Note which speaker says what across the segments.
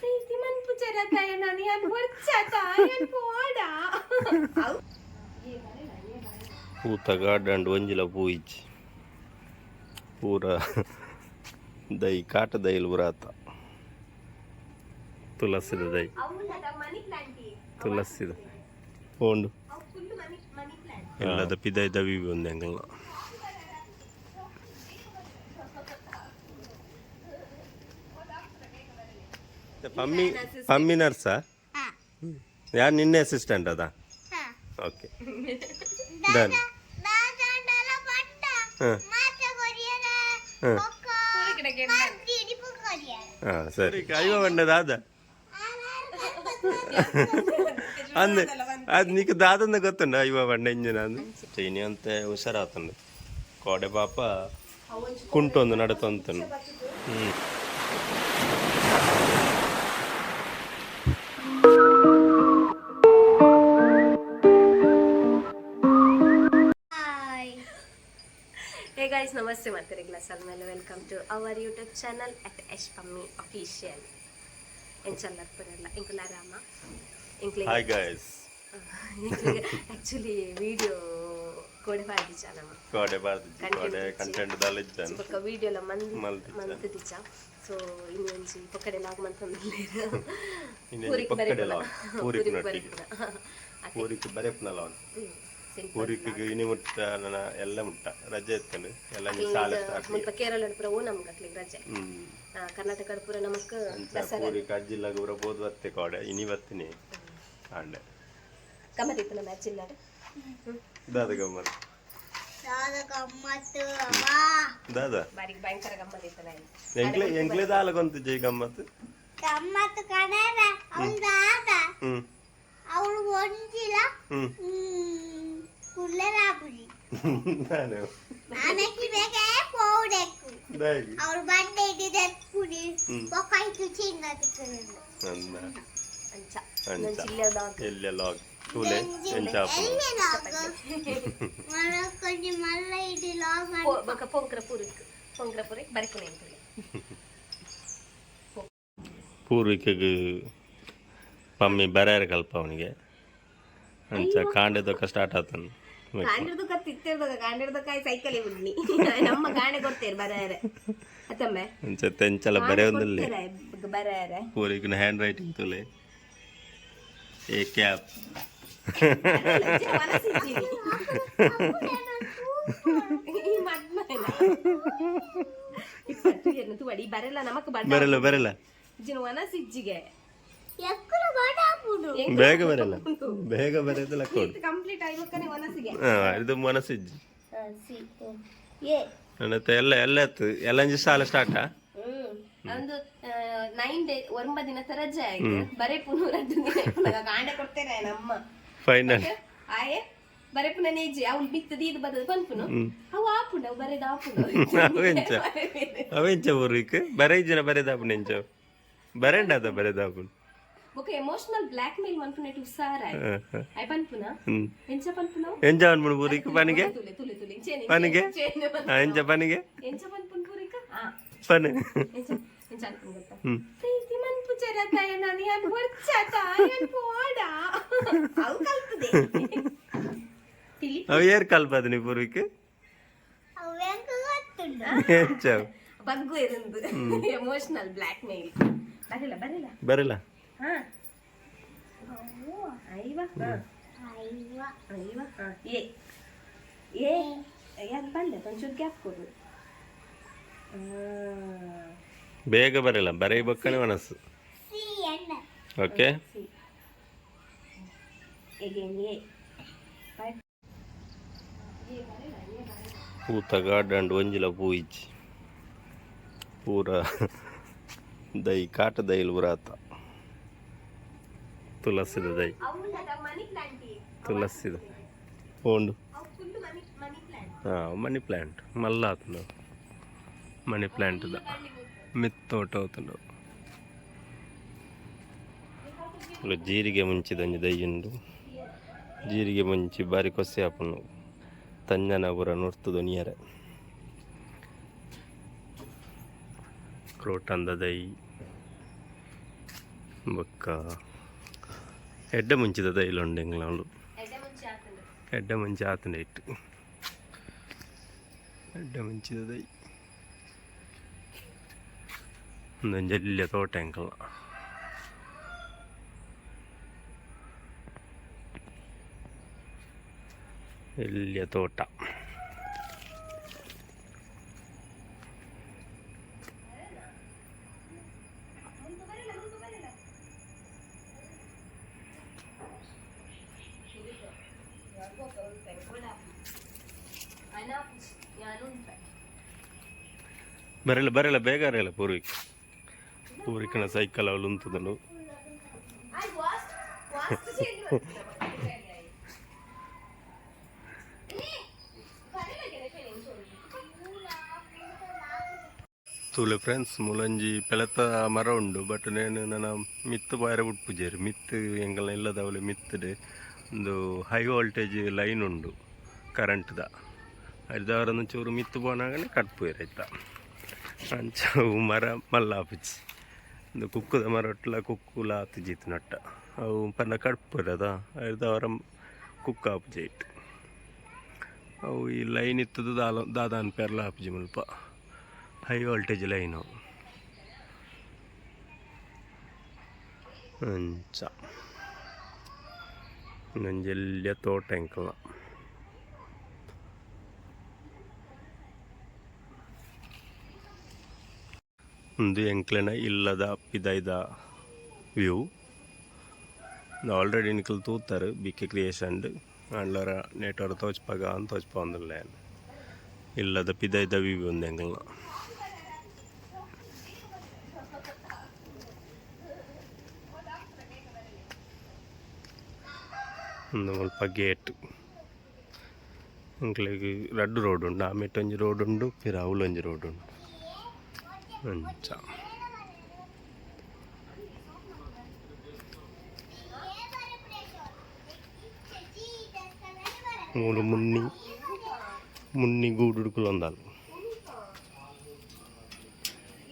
Speaker 1: ಪ್ರೀತಿಮನ್ ಪುಚರತಯನನಿ
Speaker 2: ಪೂತ garden ಒಂಜಿಲ ಪೂಯಿಚ್. ಪೂರ ದೈ ಕಾಟ ದೈಲ್ ಬುರಾತ ತುಳಸಿದ ದೈ. ತುಳಸಿದ ಪೋಂಡು. ಎಲ್ಲದ ಪಿದೈ ದವಿ ಒಂದೆಂಗಲ್ಲ ಪಮ್ಮಿ ಪಮ್ಮಿ ನರ್ಸಾ ಯಾರು ನಿನ್ನೆ ಅಸಿಸ್ಟೆಂಟ್ ಅದಾ ಓಕೆ ಡನ್ ಹಾಂ ಹಾಂ ಹಾಂ ಸರಿ ಅಯ್ಯೋ ಬಂಡದಾದ ಅಂದೆ ಅದು నీకు దాదంద ಗೊತ್ತುಂಡ ಅಯ್ಯೋ ಬಂಡ ಇಂಜಿನ ಅಂದು ಚೈನಿ ಅಂತ ಹುಷಾರಾತಂಡು ಕೋಡೆ ಪಾಪ ಕುಂಟೊಂದು ನಡತೊಂತನು
Speaker 1: ಗೈಸ್ ನಮಸ್ತೆ ಮತ್ತೆ ಗ್ಲಾಸಲ್ ಸಲ್ ಮೇಲೆ welcome to our YouTube channel at Esh Pammi official ಬರಲ್ಲ ಇಂಕುಲ ರಾಮ ಇಂಕ್ಲಿ
Speaker 2: ಹಾಯ್ ಗೈಸ್
Speaker 1: ಆಕ್ಚುಲಿ ವಿಡಿಯೋ ಕೋಡೆ ಬಾರ್ದಿ ನಮ್ಮ
Speaker 2: ಕೋಡೆ ಬಾರ್ದಿ ಕೋಡೆ ಕಂಟೆಂಟ್ ದಲ್ಲಿದ್ದಾನೆ
Speaker 1: ಪಕ್ಕ ವಿಡಿಯೋ ವಿಡಿಯೋಲ ಮಂತ್
Speaker 2: ಮಂದಿ
Speaker 1: ಮಂತ್ ಸೋ ಸೊ ಇನ್ನೊಂಜಿ ಪಕ್ಕಡೆ ಲಾಗ್ ಮಂತಂದಿಲ್ಲ
Speaker 2: ಇನ್ನೇನು ಪಕ್ಕಡೆ ಲಾಗ್ ಪೂರಿಕ್ ನಟ್ಟಿಗೆ ಪೂರಿಕ್ ಬರೆಪ್ನಲ್ಲ ಅವನು ಪೂರಿಕ್ ಇನಿ ಮುಟ್ಟ ನನ್ನ ಎಲ್ಲ ಮುಟ್ಟ. ರಜೆ ಇತ್ತಂಡು ಎಲ್ಲ ಸಾಲ
Speaker 1: ಮುಲ್ಪ ಕೇರಳ ಪುರ ಓ ನಮ್ಗೆ ಅಕ್ಲಿಗೆ ರಜೆ.
Speaker 2: ಹ್ಮ್.
Speaker 1: ಆ, ಕರ್ನಾಟಕ ಪುರ ನಮಕ್
Speaker 2: ಪೂರಿಕ್ ಅಜ್ಜಿಲ್ಲ ಗುರ ಬೋದು ಬತ್ತೆ ಕೋಡೆ. ಇನಿ ಬತ್ತಿನಿ ಆಂಡೆ.
Speaker 1: ಗಮತಿತ್ತು ನಮ್ಮ ಜಿಲ್ಲಾಡ
Speaker 2: ದಾದ ಗಮ್ಮತ್. ದಾದ
Speaker 1: ಬಾರಿ ಭಯಂಕರ ಗಮ್ಮತ್ತಿತ್ತು ನಾನು
Speaker 2: ಎಂಕ್ಲೆ ಎಂಕ್ಲೆ ದಾಲ ಗೊಂತು ಜೈ ಗಮ್ಮತ್?
Speaker 3: ಗಮ್ಮತ್ತು ಕಣರ ಅವಳ್ದಾದ
Speaker 2: ಹ್ಮ್.
Speaker 3: ಅವಳು ಒಂದಿಲ್ಲ
Speaker 2: ಹ್ಮ್. ನಾನು?
Speaker 3: ನನಗೆ ಬೇಕೇ ಪೌಡೆಕ್ಕು
Speaker 2: ದಾಗಿ
Speaker 3: ಅವಳು ಬಂಡೆ ಇದ್ದಿದ್ದ ಕುಡಿ
Speaker 2: ಹ್ಮ್.
Speaker 3: ಒಕ್ಕಾಯ್ತು ಚಿನ್ನ ತಿಕ್ಕಲಿಲ್ಲ
Speaker 2: ನನ್ನ
Speaker 1: ಅಂಚ.
Speaker 2: ಎಲ್ಲೆಲ್ಲ ಎಂಚಾಪು
Speaker 3: ಮರಕೊಂಡಿ ಮಲ್ಲ ಇಡಿ ಲಾಗ್
Speaker 1: ಬಕ ಪೊಂಕ್ರ ಪೂರಿಕ್ ಪೊಂಕ್ರ ಬರಿಕುನೆ
Speaker 2: ಪೂರ್ವಿಕೆಗೆ ಪಮ್ಮಿ ಬರೆಯರ ಕಲ್ಪ ಅವನಿಗೆ. ಅಂಚ ಕಾಂಡೆದೊಕ್ಕ ಸ್ಟಾರ್ಟ್ ಆತನು
Speaker 1: ಕಾಂಡಿರ್ದಕ್ಕ ತಿತ್ತಿರ್ದಕ್ಕ ಕಾಯಿ ಸೈಕಲ್ ಬಿಡ್ನಿ ನಮ್ಮ ಗಾಣೆ ಕೊಡ್ತೇವೆ ಬರಾರೆ ಅತ್ತಮ್ಮೆ
Speaker 2: ತೆಂಚಲ ಬರೆಯೋದಿಲ್ಲ
Speaker 1: ಬರಾರೆ
Speaker 2: ಪೂರಿಕಿನ ಹ್ಯಾಂಡ್ ರೈಟಿಂಗ್ ತುಲೆ. ಏ ಕ್ಯಾಪ್
Speaker 1: ಬರಲ್ಲ ನಮಕ್
Speaker 2: ಬರಲ್ಲ ಬರಲ್ಲ.
Speaker 1: ಜಿನ ವನ ಸಿಜ್ಜಿಗೆ
Speaker 3: ಎಕ್ಕಲು ಬಾಟಾಪುಡು
Speaker 2: ಬೇಗ ಬರಲ್ಲ. ಬೇಗ ಬರೆಯೋದಿಲ್ಲ ಕೊಡು.
Speaker 1: ಕಂಪ್ಲೀಟ್ ಆಗ್ಬೇಕನೆ
Speaker 2: ಇದು ಮನಸ್ಸಿಜ್ಜಿ ನನ್ನತ್ತೆ ಎಲ್ಲ ಎಲ್ಲ ಎತ್ತು. ಎಲ್ಲ ಅಂಜಿ ಸಾಲ ಸ್ಟಾರ್ಟ್
Speaker 1: ಒಂದು ನೈನ್ ಡೇ ಒಂಬ ದಿನ ರಜೆ ಆಯ್ತು. ಬರೇ ಪುನಃ ರಡ್ಡು ದಿನ ಕೊಡ್ತೇನೆ ನಮ್ಮ
Speaker 2: ಫೈನಲ್
Speaker 1: ಆಯೆ ಬರೇ ಪುನಃ ನೇಜಿ ಅವ್ಳು ಬಿತ್ತದ ಇದು ಬದಲು ಪನ್ಪುನು ಅವು ಆಪುಂಡು ಅವು ಬರೇದ ಆಪುಂಡು
Speaker 2: ಅವೆಂಚ ಅವೆಂಚ ಬರೆಂಡಾದ ಬರೆದಾಪು
Speaker 1: ఒక ఎమోషనల్ బ్లాక్ మెయిల్
Speaker 2: అనుకునేటి ఉసారా అయిపనుకున్నా ఏం
Speaker 1: చెప్పనుకున్నావు ఏం చెప్పను పూరికి
Speaker 2: పనికే పనికే ఏం చెప్పనికే
Speaker 1: ఏం చెప్పనుకుని పూరిక
Speaker 2: పని
Speaker 1: ప్రీతి మనపు చెరతాయనని అని వచ్చాతాయని పోడా అవు కల్పదే
Speaker 2: అవి ఏర్ కల్పదు నీ
Speaker 3: పూరికి ఏం
Speaker 2: చెప్పు
Speaker 1: బగ్గు ఎరుందు ఎమోషనల్ బ్లాక్ మెయిల్ బరిలా బరిలా బరిలా ಏ. ಯಾಕೆ ಬಂದೆ? ಒಂಚೂರು ಗ್ಯಾಪ್ ಕೊಡು
Speaker 2: ಬೇಗ ಬರಲ್ಲ ಬರೀಬೇಕನೆ ಮನಸ್ಸು. ಓಕೆ. ಪೂತ ಗಾರ್ಡನ್ ಒಂಜಿಲ ಪೂ ಪೂರ ದೈ ಕಾಟ ದೈಲ್ ಬುರಾತ
Speaker 1: ಮನಿ ಪ್ಲಾಂಟ್
Speaker 2: ಹಾಂ ಮನಿ ಪ್ಲ್ಯಾಂಟ್ ಮಲ್ಲ ಆತಂಡು ಮನಿ ಪ್ಲ್ಯಾಂಟ್ದ ಮಿತ್ತೋಟ అవుతుండు ఇలా ಜೀರಿಗೆ ಮುಂಚಿದಂಜಿ ದಯ್ಯುಂಡು ಜೀರಿಗೆ ಮುಂಚಿ ಬಾರಿ ಕೊಸ್ಸಿ ಹಾಪುಂಡು ತಂಜನ ಪುರ ನುರ್ತುದು ನಿಯರೆ ಕ್ರೋಟಂದ ದೈ ಬೊಕ್ಕ ಎಡ್ಡೆ ಮುಂಚಿದ ದೈಲುಂಡು ಎಂಗ್ಲವಳು
Speaker 1: ಎಡೆ ಮುಂಚೆ ಆಗ್ತದೆ
Speaker 2: ಎಡ್ಡೆ ಮುಂಚೆ ಆತಂಡೆ ಇಟ್ಟು ಎಡ್ಡೆ ಮುಂಚಿದ ದೈ ಒಂದೊಂದು ಎಲ್ಲಿಯ ತೋಟ ಎಂಕಲ್ಲ ಎಲ್ಲಿಯ ತೋಟ ಬರಲ್ಲ ಬರಲ್ಲ, ಬೇಗ ಅರೆಯಲ್ಲ ಪೂರ್ವಿಕ. ಪೂರ್ವಿಕನ ಸೈಕಲ್ ಅವಳು ಉಂತದನು ತೂಲೆ ಫ್ರೆಂಡ್ಸ್ ಮುಲಂಜಿ ಪೆಳತ ಮರ ಉಂಡು ಬಟ್ ನೇನು ನನ್ನ ಮಿತ್ತು ಬಾಯರ ಬಿಟ್ಪುಜೇರಿ ಮಿತ್ತು ಎಂಗಲ್ಲ ಇಲ್ಲದವಳೆ ಮಿತ್ತಡೆ ಒಂದು ಹೈ ವೋಲ್ಟೇಜ್ ಲೈನ್ ಉಂಡು ಕರೆಂಟ್ದ ಅರ್ಧವರನ್ನು ಚೂರು ಮಿತ್ತು ಬೋನಾಗನೇ ಕಟ್ಪುಯರ್ ಅಂಚ ಮರ ಮಲ್ಲ ಆಪುಜಿ ಒಂದು ಕುಕ್ಕುದ ಮರ ಒಟ್ಲ ಕುಕ್ಕುಲ ಆತುಜಿತ್ತು ನಟ್ಟ. ಅವು ಪನ್ನ ಕಟ್ಪುರದ ಅರ್ಧವರ ಕುಕ್ಕ ಆಪುಜಿ ಇಟ್ಟು ಅವು ಈ ಲೈನ್ ಇತ್ತದು ದಾಲ, ದಾದಾನ್ ಪೆರ್ಲ ಆಪುಜಿ ಮುಲ್ಪ. High voltage line. ಅಂಚ. ನಂಜೆಲ್ಲ ತೋಟ ಎಂಕಲ್ಲ ಒಂದು ಎಂಕ್ಲೆನ ಇಲ್ಲದ ಪಿದೈದ ವ್ಯೂ. ಆಲ್ರೆಡಿ ನಿಕಲ್ ತೂತಾರೆ ಬಿಕೆ ಕ್ರಿಯೇಷನ್ ಅಂಡ್ಲರ ನೆಟ್ವರ್ ತೋಚ್ಪಾಗ ಅಂತ ತೋಚ್ಪ ಒಂದಿಲ್ಲ ಇಲ್ಲದ ಪಿದೈದ ವ್ಯೂ ಒಂದು ಎಂಕ್ಲನ. ಒಂದು ಸ್ವಲ್ಪ ಗೇಟ್ ಅಂಕ್ಲೆಗ್ ರಡ್ಡು ರೋಡ್ ಉಂಡು ಆಮೇಟೊಂಜಿ ರೋಡ್ ಉಂಡು ಪಿರ ಒಂಜಿ ರೋಡ್ ಉಂಡು ಅಂಚ ಮೂಲು ಮುನ್ನಿ ಮುನ್ನಿ ಗೂಡುಡುಕುಲು ಒಂದಾಲು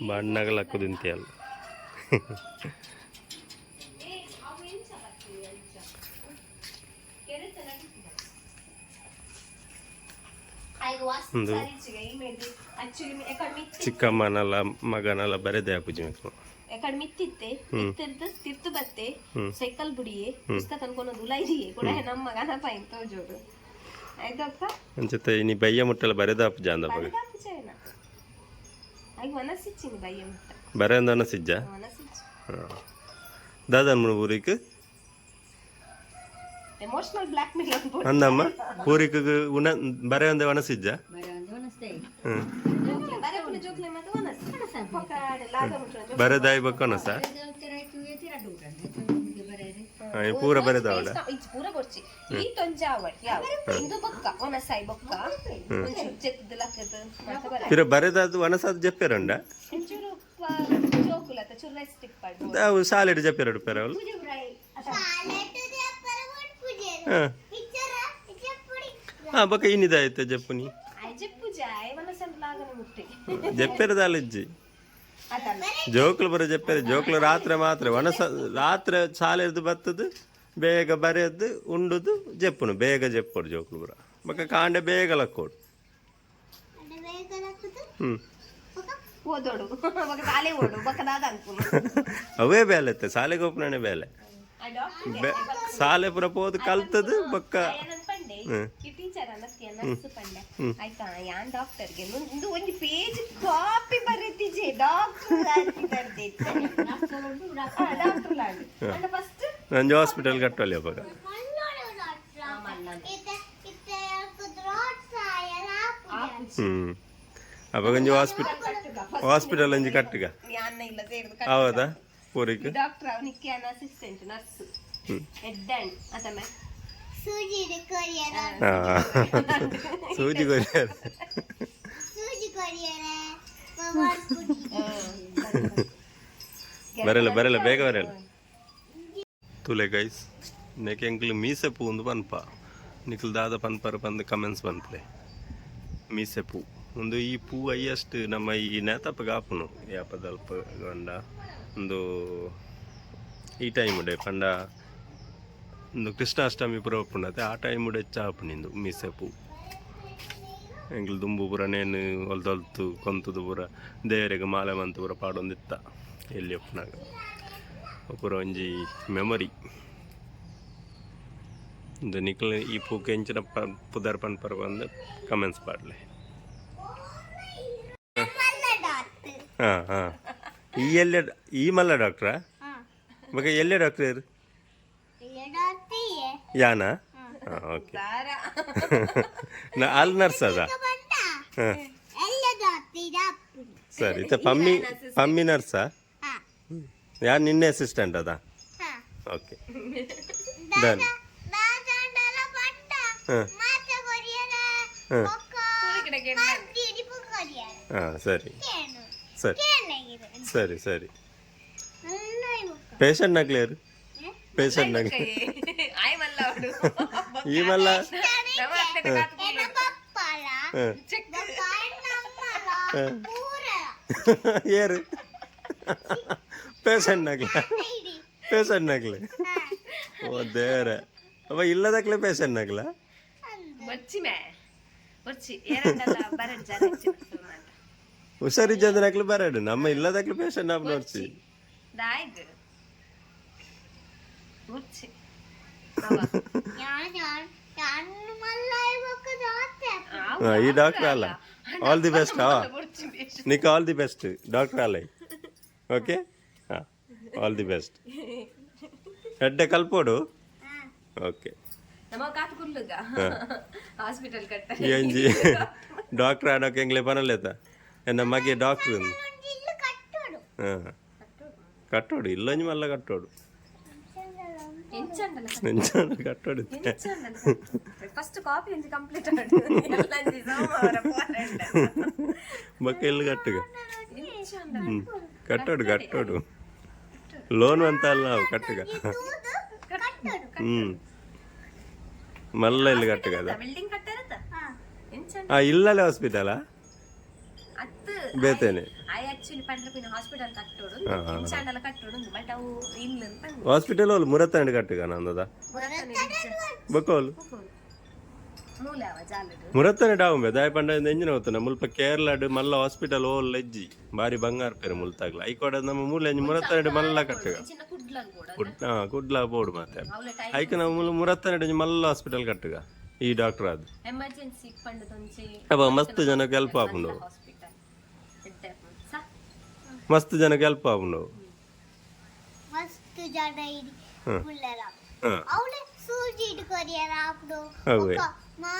Speaker 2: ಬಣ್ಣಗಳಕ್ಕು ತಿಂತಿಯಲ್ಲ ಒಂದು ಚಿಕ್ಕಮ್ಮನೆಲ್ಲ ಮಗನಲ್ಲ ಬರೆದೇ ಹಾಕುಜಿ ಬೇಕು
Speaker 1: ಎಕಡೆ ಮಿತ್ತಿತ್ತೆ ಮಿತ್ತಿರ್ದು ತಿರ್ತು ಬತ್ತೆ ಸೈಕಲ್ ಬುಡಿಯೇ ಪುಸ್ತಕ ಅನ್ಕೊಂಡು ಉಲಾಯಿರಿಯೇ ಕೂಡ ನಮ್ಮ ಮಗನ ಪೈನ್ ತೋಜೋಡು ಆಯ್ತಪ್ಪ
Speaker 2: ಅಂಚತೆ ನೀ ಬಯ್ಯ ಮುಟ್ಟಲ ಬರೆದ ಅಪ್ಪ ಜಾಂದ ಬಗೆ
Speaker 1: ಬರದಾಪು ಚೈನ ಆಯ್ತು ಮನಸ್ಸಿಚ್ಚಿನಿ ಬಯ್ಯ ಮುಟ್ಟ.
Speaker 2: ಬರೆಂದನ ಸಿಜ್ಜ
Speaker 1: ಮನಸ್ಸಿಚ್ಚು?
Speaker 2: ದಾದನ್ ಮುನು ಊರಿಕ್.
Speaker 1: ಎಮೋಷನಲ್ ಬ್ಲ್ಯಾಕ್ ಮೇಲ್
Speaker 2: ಅಂದಮ್ಮ ಊರಿಕ್ ಉನ ಬರೆಯೊಂದೆ ಅನಸಿಜ್ಜ ಹ್ಮ್
Speaker 1: ಬರೆ ಪುನ ಜೋಕ್ಲೆ ಮತ್ತೆ ಮನಸ್ಸು ಪೊಕಾಡೆ ಲಾಗ ಮುಟ್ಟ
Speaker 2: ಬರೆದಾಯಿ ಬಕ್ಕನಸ ಪೂರ ಬರೆದವಳ
Speaker 1: ಇದು ಪೂರ ಕೊಡ್ಚಿ ಈ ತೊಂಜಾವಟ್ ಯಾವ ಇದು ಬೊಕ್ಕ ಒನಸಾಯಿ ಬೊಕ್ಕ ಒಂಚೂರು ಚೆತ್ತದ ಲಕ್ಕದ ಮತ್ತೆ ಬರ
Speaker 2: ಪಿರ ಬರೆದದು ವನಸಾದ ಜಪ್ಪೆರಂಡ
Speaker 1: ಒಂಚೂರು ಜೋಕುಲತ ಚೂರು ರೆಸ್ಟಿಕ್ ಪಡ್
Speaker 2: ಅವು ಸಾಲೆಡ್ ಜಪ್ಪೆರಡು ಪೆರ ಅವಳು ಹಾಂ ಹಾಂ ಬಕ್ಕ ಇನ್ನಿದಾಯ್ತು ಜಪ್ಪುನಿ
Speaker 1: ಅಜ್ಜಿ ಪೂಜಾ ಮನಸ್ಸಂತ
Speaker 2: ಅಲ್ಲಜ್ಜಿ
Speaker 1: ಅದಲ್ಲ
Speaker 2: ಜೋಕ್ಲು ಬರೋ ಜಪ್ಪೆರೆ ಜೋಕ್ಲು ರಾತ್ರಿ ಮಾತ್ರ ಒಣಸ ರಾತ್ರಿ ಸಾಲೆರ್ದು ಬತ್ತದು ಬೇಗ ಬರೆಯದ್ದು ಉಂಡುದು ಜಪ್ಪುನು ಬೇಗ ಜಪ್ಪೋಡು ಜೋಕ್ಲು ಬರ. ಮಕ್ಕ ಕಾಂಡೆ ಬೇಗ ಲಕ್ಕೋಡು. ಹ್ಞೂ ಅವೇ ಬೇಲೆತ್ತೆ ಸಾಲೆಗೆ ಒಪ್ಪನೇ ಬೇಲೆ ಸಾಲೆ ಪುರ ಪೋದು ಕಲ್ತದು ಬೊಕ್ಕ
Speaker 1: ಅನ್ನತ್ತಿ ನರ್ಸ್ ಪಂಡೆ. ಆಯ್ತಾ? ಯಾನ್ ಡಾಕ್ಟರ್ಗೆ ಒಂದು ಒಂದು ಪೇಜ್ ಕಾಪಿ ಬರೀತಿಜೆ ಡಾಕ್ಟರ್ ಡಾಕ್ಟರ್ ಲಾಂಡ್ ಅಂಡ ಫಸ್ಟ್
Speaker 2: ನಂಜ ಹಾಸ್ಪಿಟಲ್ ಕಟ್ಟಲಿ ಅವಾಗ. ಅವಾಗ ಒಂಜಿ ಹಾಸ್ಪಿಟಲ್ ಹಾಸ್ಪಿಟಲ್ ಒಂಜಿ ಕಟ್ಟುಗ. ಹೌದಾ? ಪೂರಿಕ್
Speaker 1: ಡಾಕ್ಟರ್ ಅನ್ನ assistant nurse
Speaker 2: hmm.
Speaker 1: Head
Speaker 3: power ಕುಡಿ
Speaker 2: ಬರಲ್ಲ ಬರಲ್ಲ ಬೇಗ ಬರಲ್ಲ. ತುಲೆ ಗೈಸ್ ನೆಕ್ ಎಂಕ್ಲು ಮೀಸೆ ಪೂ ಒಂದು ಪನ್ಪ ನಿಕ್ಲು ದಾದ ಪನ್ಪರ್ ಬಂದು ಕಮೆಂಟ್ಸ್ ಬಂದ್ಲೆ ಮೀಸೆ ಪೂ. ಒಂದು ಈ ಪೂ ಅಯ್ಯಷ್ಟು ನಮ್ಮ ಈ ನೇತಪ್ಪಗೆ ಆಪುನು ಯಾಪದಲ್ಪ ಗಂಡ. ಒಂದು ಈ ಟೈಮ್ ಡೇ ಪಂಡ ಒಂದು ಕೃಷ್ಣಾಷ್ಟಮಿ ಪೂರ ಉಪ್ಪುಂಡತೆ ಆ ಟೈಮ್ ಉಡೆ ಚಾಪುನಿಂದು ಮೀಸೆಪು. ಎಂಗ್ಲು ದುಂಬು ಪುರ ನೇನು ಹೊಲ್ದೊಲ್ತು ಕೊಂತದು ಪುರ ದೇವರಿಗೆ ಮಾಲೆ ಮಂತು ಪುರ ಪಾಡೊಂದಿತ್ತ ಎಲ್ಲಿ ಒಪ್ಪನಾಗ ಪುರ ಒಂಜಿ ಮೆಮೊರಿ ಇಂದು ನಿಕ್ಲ ಈ ಪೂಕೆ ಎಂಚಿನ ಪ ಪುದರ್ ಪನ್ ಪರ ಬಂದು ಕಮೆಂಟ್ಸ್ ಪಾಡ್ಲೆ. ಹಾ ಹಾ. ಈ ಎಲ್ಲೇ ಈ ಮಲ್ಲ ಡಾಕ್ಟ್ರಾ? ಬಗ್ಗೆ ಎಲ್ಲೇ ಡಾಕ್ಟ್ರ್ ಇರು
Speaker 3: ಡಾಕ್ಟರ್
Speaker 2: ಯಾನ? ಹಾಂ ಓಕೆ. ನಾ ಅಲ್ಲಿ ನರ್ಸ್ ಅದ ಹಾಂ. ಸರಿ ಇತ್ತ ಪಮ್ಮಿ ಪಮ್ಮಿ ನರ್ಸಾ?
Speaker 3: ಹಾ.
Speaker 2: ಯಾರು ನಿನ್ನೆ ಅಸಿಸ್ಟೆಂಟ್ ಅದ?
Speaker 3: ಹಾ.
Speaker 2: ಓಕೆ. ಡನ್. ಹಾಂ. ಹಾಂ. ಸರಿ. ಸರಿ. ಸರಿ ಸರಿ. ಪೇಷಂಟ್ ನಗ್ಲೇರು ಪೇಷಂಟ್ ನಗ್ಲಿ
Speaker 1: ಆಯ್ ಮಲ್ಲ ಅವಳು
Speaker 2: ಈ ಮಲ್ಲ
Speaker 3: ಎನ ಪಪ್ಪಲ
Speaker 2: ಹಾಂ
Speaker 3: ನಮ್ಮಲ ಪೂರ
Speaker 2: ಏರು ಪೇಷಂಟ್ ನಗ್ಲ
Speaker 3: ಇಡಿ
Speaker 2: ಪೇಷಂಟ್ ನಗ್ಲೆ
Speaker 3: ಹಾ
Speaker 2: ಓ ದೇವ್ರೆ ಅವ ಇಲ್ಲದಕ್ಲೆ ಪೇಷಂಟ್ ನಗ್ಲ
Speaker 1: ಬಚ್ಚಿ ಮೇ ಬಚ್ಚಿ ಏನಂತಲ್ಲ ಬರಡ್ ಜನ
Speaker 2: ಹುಷಾರಿದ್ದ ನಕ್ಲು ಬರಡು ನಮ್ಮ ಇಲ್ಲದಕ್ಲೆ ಪೇಷಂಟ್ ನಾವು ನೋಡ್ಸಿ ఈ డాక్టర్ అల్ల ఆల్ ది బెస్ట్ నీకు all the best doctor Allaiah okay all the best
Speaker 1: head కలిపోడు? Okay. ఏంజి డాక్టర్
Speaker 2: ఆడోక ఎంగలే పనలేదా మాకే డాక్టర్ ఉంది. కట్టాడు. ఇల్లు
Speaker 3: మళ్ళీ కట్టాడు.
Speaker 2: ನೆಂಚಾನ ಕಟ್ಟೋಡು
Speaker 1: ಫಸ್ಟ್ ಕಾಪಿ ಎಂಜಿ ಕಂಪ್ಲೀಟ್
Speaker 2: ಬಕ್ಕ ಎಲ್ಲಿ ಕಟ್ಟುಗ ಕಟ್ಟೋಡು ಕಟ್ಟೋಡು లోన్ అంతా
Speaker 1: అల్లావు కట్టుగా
Speaker 3: మళ్ళీ
Speaker 1: ఇల్లు
Speaker 2: కట్టు కదా ఇల్లలే
Speaker 1: హాస్పిటలా
Speaker 2: ಬೇತೇನೆ.
Speaker 1: ಹಾಸ್ಪಿಟಲ್ ಕಟ್ಟೋಡು
Speaker 2: ಹಾ, ಹಾ.
Speaker 1: ಎಂಚಂಡಲ ಕಟ್ಟೋಡು ಬಟ್ ಅವು ಇಲ್ಲ ಅಂತ
Speaker 2: ಹಾಸ್ಪಿಟಲ್ ಅಲ್ಲಿ ಮುರತ್ತಂಡು ಕಟ್ಟುಗ ನಂದದ?
Speaker 1: ಜಾಲಡು
Speaker 2: ಮುರತ್ತನೆ ಡಾವು ದಾಯ ಪಂಡ ಎಂಜಿನ ಹೋಗ್ತಾನೆ ಮುಲ್ಪ ಕೇರಳಡು ಮಲ್ಲ ಹಾಸ್ಪಿಟಲ್ ಓಲ್ ಎಜ್ಜಿ ಬಾರಿ ಬಂಗಾರ ಪೇರು ಮುಲ್ತಾಗ್ಲ. ಐಕೋಡ ನಮ್ಮ ಮೂಲ ಎಂಜಿ ಮುರತ್ತನೆ ಮಲ್ಲ ಕಟ್ಟುಗ. ಹಾ ಕುಡ್ಲ
Speaker 1: ಅವಳ ಟೈಮ್
Speaker 2: ಐಕ ನಮ್ಮ ಮೂಲ ಮುರತ್ತನೆ ಮಲ್ಲ ಹಾಸ್ಪಿಟಲ್ ಕಟ್ಟಗ ಈ ಡಾಕ್ಟರ್ ಅದು ಅವ ಮಸ್ತ್ ಜನಕ್ಕೆ ಹೆಲ್ಪ್ ಆಪುಂಡು ಮಸ್ತ್ ಜನಕ್ಕೆ ಹೆಲ್ಪ್ ಆಪುಂಡು
Speaker 3: ಮಸ್ತ್ ಜನ ಇಡಿ ಪುಲ್ಲರ
Speaker 2: ಹಾ.
Speaker 3: ಸೂಜಿಡ್ ಸೂಜಿ ಇಡು ಕೊರಿಯರ ಆಪ್ಡು
Speaker 2: ಹೌವೆ.
Speaker 3: ಮಾ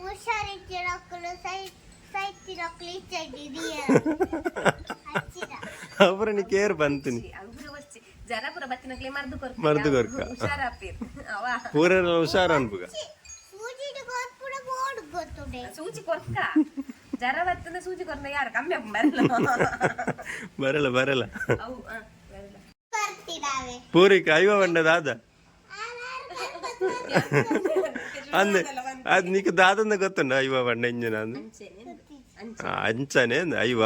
Speaker 3: ಮುಷಾರಿಚ್ಚಿ ರಕ್ಕಲು ಸೈ ಸೈತಿ ರಕ್ಕಲು ಇಚ್ಚಿಡಿ ಹಚ್ಚಿದ.
Speaker 2: ಅವ್ರ ನೀ ಕೇರ್ ಬಂತೀನಿ.
Speaker 1: ಅವ್ರು ಬರ್ಚಿ ಜನ ಪುರ ಬತ್ತಿನಕ್ಲೆ ಮರ್ದು ಕೊರ್ಕ
Speaker 2: ಮರ್ದು ಕೊರ್ಕ.
Speaker 1: ಹುಷಾರಾಪಿರ್ ಅವ.
Speaker 2: ಪೂರ ಹುಷಾರ ಅನ್ಪುಗ
Speaker 3: ಸೂಜಿ ಇಡು ಕೊರ್ಪುಡ ಬೋರ್ಡ್ ಗೊತ್ತುಡೆ
Speaker 1: ಸೂಚಿ ಕೊರ್ಕ ಜರ ಬತ್ತನ ಸೂಜಿ ಕೊರ್ನ ಯಾರು? ಕಮ್ಮಿ ಆಗ್ ಬರಲ್ಲ.
Speaker 2: ಬರಲ್ಲ ಬರಲ್ಲ.
Speaker 1: ಅವು ಆ, ಬರಲ್ಲ.
Speaker 3: ಬರ್ತಿದಾವೆ.
Speaker 2: ಪೂರಿಕ ಐವ ಬಂಡದಾದ ಅಂದೆ ಅದ್ ನೀಕ್ ದಾದಂದ ಗೊತ್ತುಂಡ ಐವ ಬಂಡ ಇಂಜಿನ ಅಂದ್?
Speaker 1: ಅಂಚೆನೆ ಅಂಚೆ
Speaker 2: ಆ, ಅಂಚನೆ ಅಂದ ಐವ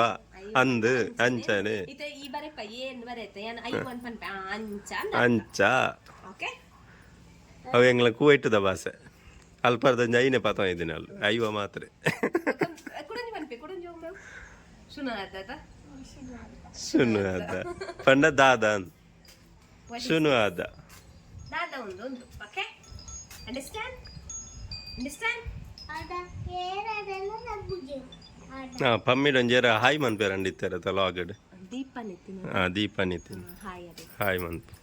Speaker 2: ಅಂದ್ ಅಂಚನೆ.
Speaker 1: ಇತ ಈ ಬರೆಪ್ಪ ಏನ್ ಬರೆತ ಏನ್ ಐ ಒನ್ ಪನ್ಪ ಅಂಚ
Speaker 2: ಅಂಚ.
Speaker 1: ಓಕೆ.
Speaker 2: ಕೂ ಎಂಗ್ಲ ಕೂವೈಟದ ಭಾಷೆ. ಅಲ್ಪರ್ದ ಐನೆ ಪಾತ ಇದ್ದೀನಿ ಅಲ್ಲಿ ಐವ ಮಾತ್ರ. ಸುನು ಆದ ಪಂಡ ದಾದ ಅಂದ್. ಸುನು ಆದ
Speaker 1: ದಾದ ಒಂದು ಒಂದು. ಓಕೆ ಅಂಡರ್ಸ್ಟ್ಯಾಂಡ್ ಅಂಡರ್ಸ್ಟ್ಯಾಂಡ್
Speaker 2: ಹಾ ಪಮ್ಮಿಡೊಂಜೇರ ಹಾಯ್ ಮನ್ಪೇರಂಡಿತ್ತಾರೆ ತಲಾಗಡ್
Speaker 1: ದೀಪ ನಿತಿನ
Speaker 2: ಹಾ ದೀಪ ನಿತಿನ್
Speaker 1: ಹಾಯ್
Speaker 2: ಮನ್ಪು.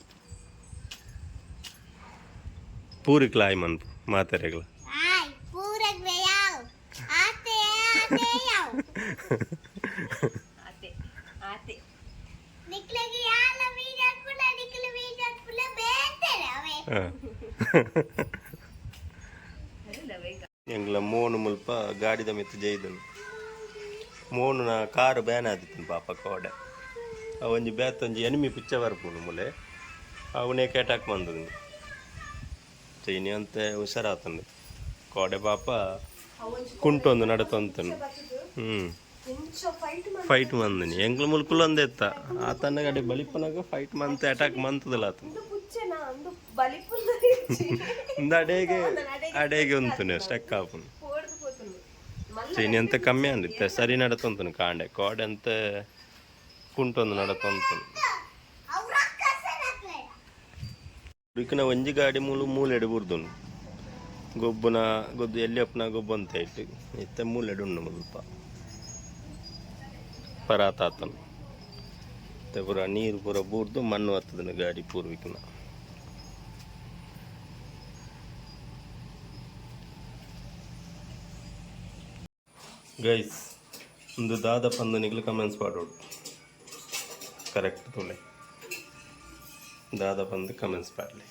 Speaker 2: ಪೂರಿಕ್ಲ ಹಾಯ್ ಮನ್ಪು ಮಾತೆರೆಗ್ಲ.
Speaker 3: ಹಾಯ್ ಪೂರಕ್ ಯಾವ್ ಆತೆ ಆತೆ ಯಾವ್.
Speaker 2: ಎಂಗ್ಲ ಮೋನು ಮುಲ್ಪ ಗಾಡಿದ ಮಿತ್ತು ಜೈದನು ಮೋನುನ ಕಾರು ಬ್ಯಾನ್ ಆದಿತ್ತು ಪಾಪ ಕೋಡೆ. ಅವೊಂಜಿ ಬೇತೊಂಜಿ ಎನಿಮಿ ಪಿಚ್ಚ ಬರ್ಪುಂಡು ಮುಲೆ. ಅವನೇ ಕೇಟಾಕ್ ಬಂದದು ಚೈನಿ ಅಂತ ಹುಷಾರಾತಂಡು ಕೋಡೆ ಪಾಪ ಕುಂಟೊಂದು ನಡತಂತನು. ಹ್ಞೂ
Speaker 1: ಫೈಟ್
Speaker 2: ಮಂದಿನಿ ಎಂಕ್ಲು ಮುಲ್ಕುಲ್ ಒಂದ್ ಎತ್ತ ಆತನ ಗಡಿ ಬಲಿಪನಾಗ ಫೈಟ್ ಮಂತ್ ಅಟ್ಯಾಕ್ ಮಂತದಲ್ಲ ಆತ. ಇಂದ ಅಡೆಗೆ ಅಡೆಗೆ ಉಂತುನೆ ಸ್ಟೆಕ್ ಆಪುನು ಸೀನಿ ಅಂತ ಕಮ್ಮಿ ಅಂದಿತ್ತೆ ಸರಿ ನಡತಂತನು ಕಾಂಡೆ. ಕೋಡೆ ಅಂತ ಕುಂಟೊಂದು ನಡತಂತನು ಹುಡುಕಿನ ಒಂಜಿ ಗಾಡಿ ಮೂಲು ಮೂಲ ಬುರ್ದುನು. ಗೊಬ್ಬನ ಗೊದ್ದು ಎಲ್ಲಿ ಅಪ್ಪನ ಗೊಬ್ಬು ಅಂತ ಇಟ್ಟು ಇತ್ತೆ ಮೂಲೆಡೆ ಉಣ್ಣು ಮುಲ್ಪ ಪರಾತಾತನು ಮತ್ತೆ ಪೂರ ನೀರು ಪೂರ ಬೂರ್ದು ಮಣ್ಣು ಹತ್ತದನು ಗಾಡಿ ಪೂರ್ವಿಕನ. ಗೈಸ್, ಒಂದು ದಾದ ಪಂದು ನಿಗ್ಲು ಕಮೆಂಟ್ಸ್ ಮಾಡೋಡು. ಕರೆಕ್ಟ್ ತುಳೆ ದಾದ ಪಂದು ಕಮೆಂಟ್ಸ್ ಪಾಡ್ಲಿ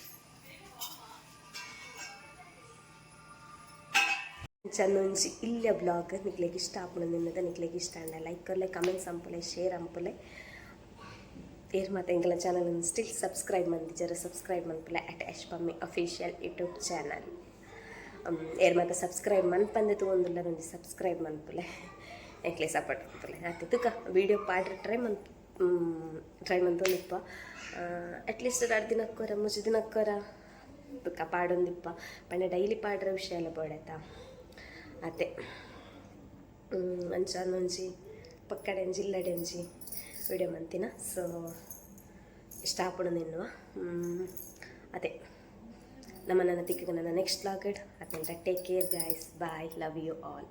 Speaker 1: ಚಂದೊಂಜಿ ಇಲ್ಲೇ ಬ್ಲಾಗ್ ನಿಕ್ಲೆಗ್ ಇಷ್ಟ ಆಪುಣ ನಿನ್ನದ ನಿಕ್ಲೆಗೆ ಇಷ್ಟ ಅಂಡ ಲೈಕ್ ಕೊರ್ಲೆ ಕಮೆಂಟ್ಸ್ ಅಂಪುಲೆ ಶೇರ್ ಅಂಪುಲೆ ಏರ್ ಮತ್ತೆ ಎಂಕಲ ಚಾನಲ್ ಸ್ಟಿಲ್ ಸಬ್ಸ್ಕ್ರೈಬ್ ಮಂದಿಜರ subscribe ಮನ್ಪುಲೆ at Esh Pammi official YouTube channel air ಮತ್ತೆ ಸಬ್ಸ್ಕ್ರೈಬ್ ಮನ್ಪಂದೆ ತಗೊಂಡಿಲ್ಲ ಒಂದು ಸಬ್ಸ್ಕ್ರೈಬ್ ಮನ್ಪುಲೆ ಎಂಕ್ಲೆ ಸಪೋರ್ಟ್ ಮನ್ಪುಲೆ ಅತ್ತೆ ತುಕ ವಿಡಿಯೋ ಪಾಡ್ರೆ ಟ್ರೈ ಮನ್ ಟ್ರೈ ಮಂತೊಂದಿಪ್ಪ ಅಟ್ಲೀಸ್ಟ್ ಎರಡು ದಿನಕ್ಕೋರ ಮುಚ್ಚು ದಿನಕ್ಕೋರ ತುಕ ಪಾಡೊಂದಿಪ್ಪ ಪಂಡ ಡೈಲಿ ಪಾಡ್ರೆ ವಿಷಯ ಎಲ್ಲ ಬೋಡಾಯ್ತಾ ಅದೇ. ಅಂಚನೊಂಜಿ ಪಕ್ಕಡೆಂಜಿ, ಇಲ್ಲಡೆಂಜಿ ವಿಡಿಯೋ ಮಂತಿನ ಸೊ ಇಷ್ಟ ಆಪುಡು ನಿನ್ನುವ ಅದೇ. ನಮ್ಮ ನನ್ನ ತಿಕ್ಕ ನನ್ನ ನೆಕ್ಸ್ಟ್ ಲಾಗಡ್ ಅದನ್ನ take care guys bye love you all